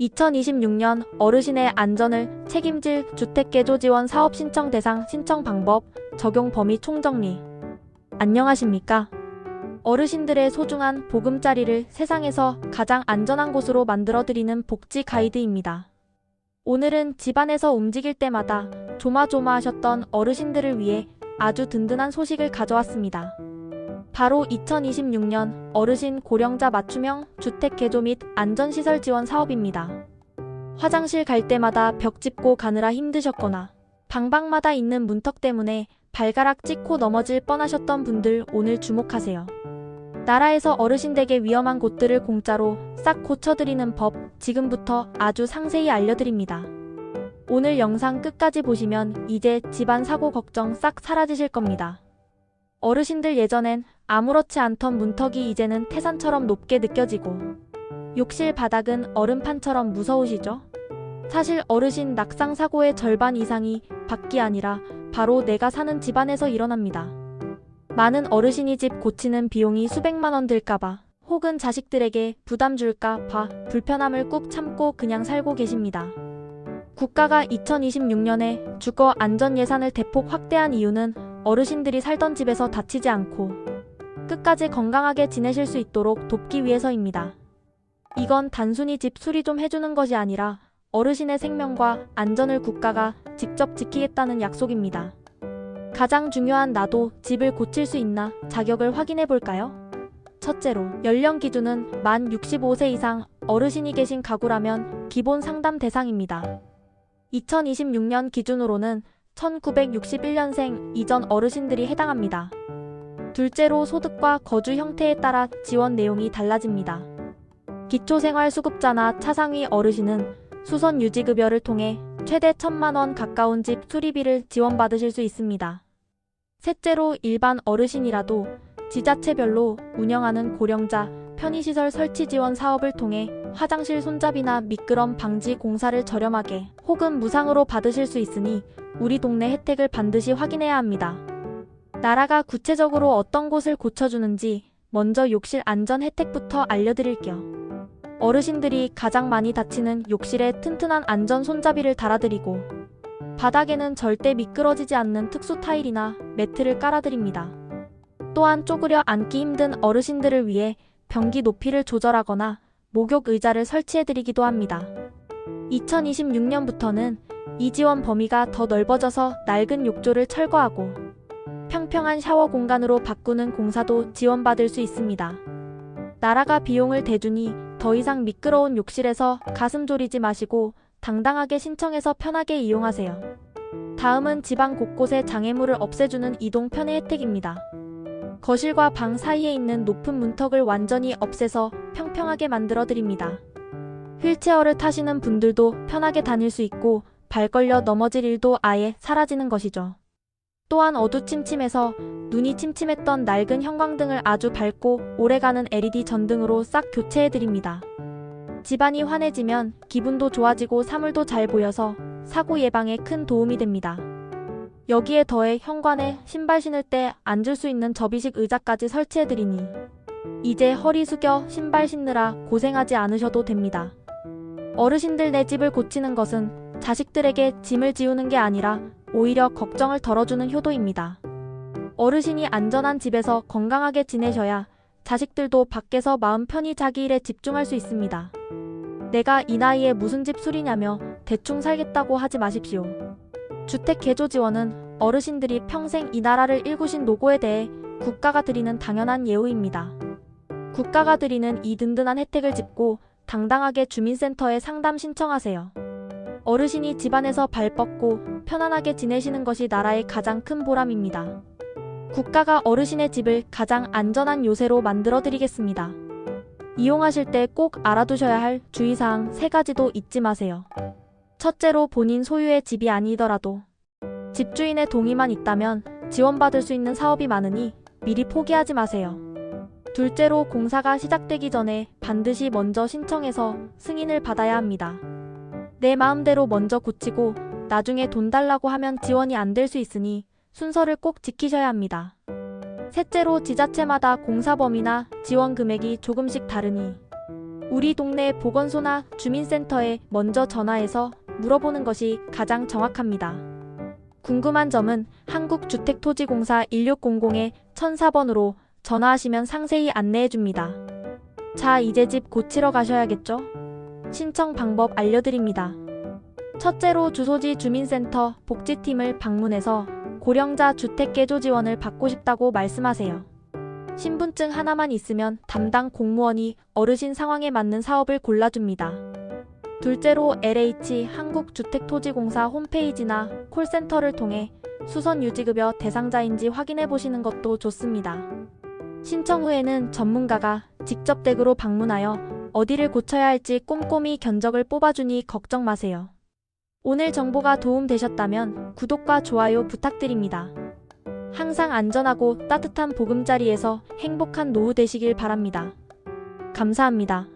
2026년 어르신의 안전을 책임질 주택개조 지원 사업 신청 대상 신청 방법 적용 범위 총정리. 안녕하십니까? 어르신들의 소중한 보금자리를 세상에서 가장 안전한 곳으로 만들어드리는 복지 가이드입니다. 오늘은 집안에서 움직일 때마다 조마조마하셨던 어르신들을 위해 아주 든든한 소식을 가져왔습니다. 바로 2026년 어르신 고령자 맞춤형 주택 개조 및 안전시설 지원 사업입니다. 화장실 갈 때마다 벽 짚고 가느라 힘드셨거나 방방마다 있는 문턱 때문에 발가락 찍고 넘어질 뻔하셨던 분들 오늘 주목하세요. 나라에서 어르신 댁의 위험한 곳들을 공짜로 싹 고쳐드리는 법 지금부터 아주 상세히 알려드립니다. 오늘 영상 끝까지 보시면 이제 집안 사고 걱정 싹 사라지실 겁니다. 어르신들 예전엔 아무렇지 않던 문턱이 이제는 태산처럼 높게 느껴지고 욕실 바닥은 얼음판처럼 무서우시죠? 사실 어르신 낙상 사고의 절반 이상이 밖이 아니라 바로 내가 사는 집안에서 일어납니다. 많은 어르신이 집 고치는 비용이 수백만 원 들까봐 혹은 자식들에게 부담 줄까 봐 불편함을 꾹 참고 그냥 살고 계십니다. 국가가 2026년에 주거 안전 예산을 대폭 확대한 이유는 어르신들이 살던 집에서 다치지 않고 끝까지 건강하게 지내실 수 있도록 돕기 위해서입니다. 이건 단순히 집 수리 좀 해주는 것이 아니라 어르신의 생명과 안전을 국가가 직접 지키겠다는 약속입니다. 가장 중요한 나도 집을 고칠 수 있나 자격을 확인해 볼까요? 첫째로 연령 기준은 만 65세 이상 어르신이 계신 가구라면 기본 상담 대상입니다. 2026년 기준으로는 1961년생 이전 어르신들이 해당합니다. 둘째로 소득과 거주 형태에 따라 지원 내용이 달라집니다. 기초생활수급자나 차상위 어르신은 수선 유지급여를 통해 최대 1천만원 가까운 집 수리비를 지원받으실 수 있습니다. 셋째로 일반 어르신이라도 지자체별로 운영하는 고령자 편의시설 설치 지원 사업을 통해 화장실 손잡이나 미끄럼 방지 공사를 저렴하게 혹은 무상으로 받으실 수 있으니 우리 동네 혜택을 반드시 확인해야 합니다. 나라가 구체적으로 어떤 곳을 고쳐주는지 먼저 욕실 안전 혜택부터 알려드릴게요. 어르신들이 가장 많이 다치는 욕실에 튼튼한 안전 손잡이를 달아드리고 바닥에는 절대 미끄러지지 않는 특수 타일이나 매트를 깔아드립니다. 또한 쪼그려 앉기 힘든 어르신들을 위해 변기 높이를 조절하거나 목욕 의자를 설치해드리기도 합니다. 2026년부터는 이 지원 범위가 더 넓어져서 낡은 욕조를 철거하고 평평한 샤워 공간으로 바꾸는 공사도 지원받을 수 있습니다. 나라가 비용을 대주니 더 이상 미끄러운 욕실에서 가슴 졸이지 마시고 당당하게 신청해서 편하게 이용하세요. 다음은 집안 곳곳에 장애물을 없애주는 이동 편의 혜택입니다. 거실과 방 사이에 있는 높은 문턱을 완전히 없애서 평평하게 만들어 드립니다. 휠체어를 타시는 분들도 편하게 다닐 수 있고 발 걸려 넘어질 일도 아예 사라지는 것이죠. 또한 어두침침해서 눈이 침침했던 낡은 형광등을 아주 밝고 오래가는 LED 전등으로 싹 교체해 드립니다. 집안이 환해지면 기분도 좋아지고 사물도 잘 보여서 사고 예방에 큰 도움이 됩니다. 여기에 더해 현관에 신발 신을 때 앉을 수 있는 접이식 의자까지 설치해드리니 이제 허리 숙여 신발 신느라 고생하지 않으셔도 됩니다. 어르신들 내 집을 고치는 것은 자식들에게 짐을 지우는 게 아니라 오히려 걱정을 덜어주는 효도입니다. 어르신이 안전한 집에서 건강하게 지내셔야 자식들도 밖에서 마음 편히 자기 일에 집중할 수 있습니다. 내가 이 나이에 무슨 집 수리냐며 대충 살겠다고 하지 마십시오. 주택 개조 지원은 어르신들이 평생 이 나라를 일구신 노고에 대해 국가가 드리는 당연한 예우입니다. 국가가 드리는 이 든든한 혜택을 짚고 당당하게 주민센터에 상담 신청하세요. 어르신이 집안에서 발 뻗고 편안하게 지내시는 것이 나라의 가장 큰 보람입니다. 국가가 어르신의 집을 가장 안전한 요새로 만들어 드리겠습니다. 이용하실 때 꼭 알아두셔야 할 주의사항 세 가지도 잊지 마세요. 첫째로 본인 소유의 집이 아니더라도 집주인의 동의만 있다면 지원받을 수 있는 사업이 많으니 미리 포기하지 마세요. 둘째로 공사가 시작되기 전에 반드시 먼저 신청해서 승인을 받아야 합니다. 내 마음대로 먼저 고치고 나중에 돈 달라고 하면 지원이 안 될 수 있으니 순서를 꼭 지키셔야 합니다. 셋째로 지자체마다 공사 범위나 지원 금액이 조금씩 다르니 우리 동네 보건소나 주민센터에 먼저 전화해서 물어보는 것이 가장 정확합니다. 궁금한 점은 한국주택토지공사 1600에 1004번으로 전화하시면 상세히 안내해 줍니다. 자, 이제 집 고치러 가셔야겠죠? 신청 방법 알려드립니다. 첫째로 주소지 주민센터 복지팀을 방문해서 고령자 주택 개조 지원을 받고 싶다고 말씀하세요. 신분증 하나만 있으면 담당 공무원이 어르신 상황에 맞는 사업을 골라줍니다. 둘째로 LH 한국주택토지공사 홈페이지나 콜센터를 통해 수선 유지급여 대상자인지 확인해 보시는 것도 좋습니다. 신청 후에는 전문가가 직접 댁으로 방문하여 어디를 고쳐야 할지 꼼꼼히 견적을 뽑아주니 걱정 마세요. 오늘 정보가 도움되셨다면 구독과 좋아요 부탁드립니다. 항상 안전하고 따뜻한 보금자리에서 행복한 노후 되시길 바랍니다. 감사합니다.